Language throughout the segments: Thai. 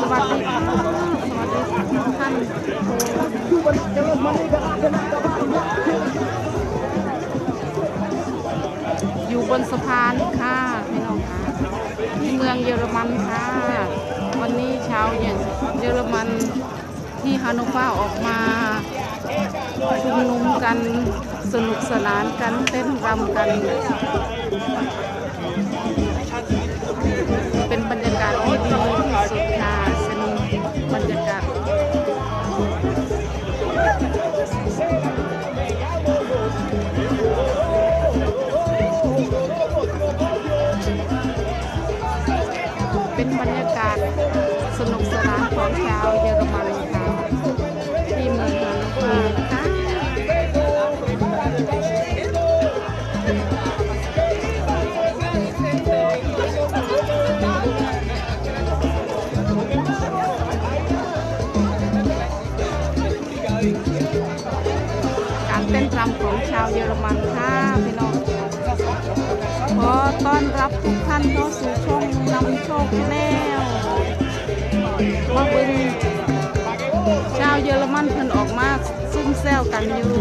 สวัสดีค่ะสวัสดีทุกท่านอยู่บนสะพานค่ะพี่น้องค่ะที่เมืองเยอรมันค่ะ วันนี้ชาวเยอรมันที่ฮานโนฟาออกมาชุมนุมกันสนุกสนานกันเต้นรำกัน นานของชาวเยอรมันค่ะที่เมืองนนเวอร์นะคะการเต้นรำของชาวเยอรมันค่ะพี่น้องขอต้อนรับทุกท่านเข้าสู่ช่องนำโชคแนว มาเบึงชาวเยอรมันเพิ่นออกมาซุ่มแซวกันอยู่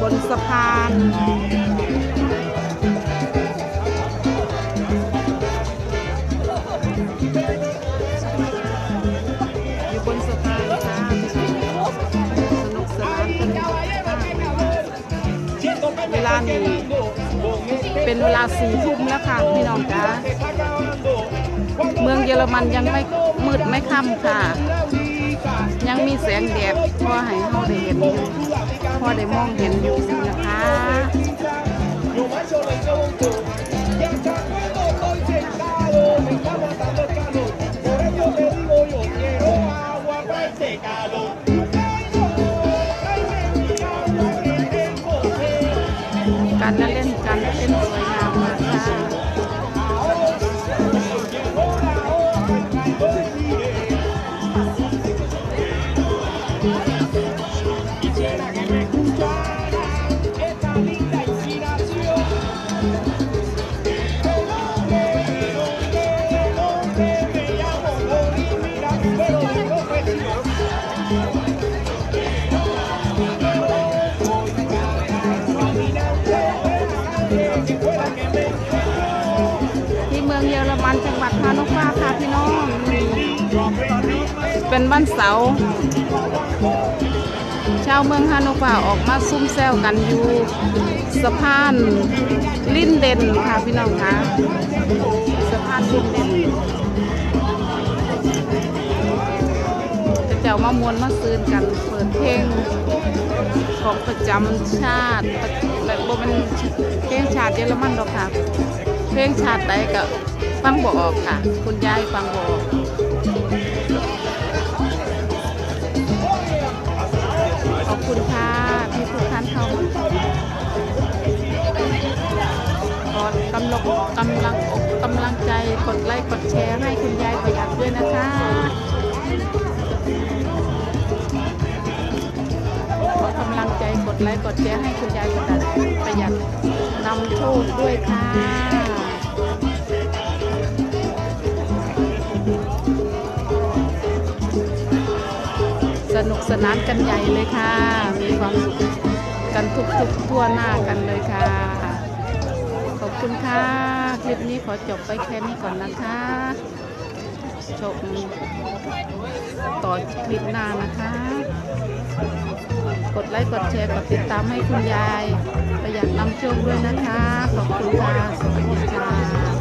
บนสะพานอยู่บนสะพานค่ะสนุกสนานกันเวลานี้เป็นเวลาสี่ทุ่มแล้วค่ะพี่น้องจ้าเมืองเยอรมันยังไม่ มืดไม่ค่ำค่ะ ยังมีแสงแดดพอให้เราได้เห็นอยู่พอได้มองเห็นอยู่นะคะการเล่น เป็นวันเสาร์ชาวเมืองฮานโนฟาออกมาซุ่มแซวกันอยู่สะพานลินเดนค่ะพี่น้องคะสะพานลินเดนจะเจ้ามามวนมาซื้นกันเปิดเพลงของประจำชาติแบบบ่เป็นเพลงชาติเยอรมันหรอกค่ะ เพลงชาติใดก็ฟังบ่ออกค่ะ คุณยายฟังบ่ออก คุณค่ะที่ทุกท่านเขามาขอกำลังกำลังอกกำลังใจกดไลค์กดแชร์ให้คุณยายประหยัดด้วยนะคะขอกำลังใจกดไลค์กดแชร์ให้คุณยายประหยัดประหยัดนำโชคด้วยค่ะ นุกสนานกันใหญ่เลยค่ะ มีความสุขกันทุกทุกๆทั่วหน้ากันเลยค่ะ ขอบคุณค่ะ คลิปนี้ขอจบไปแค่นี้ก่อนนะคะชมต่อคลิปหน้านะคะ กดไลค์กดแชร์กดติดตามให้คุณยายประหยัดนำโชคด้วยนะคะ ขอบคุณค่ะ สวัสดีค่ะ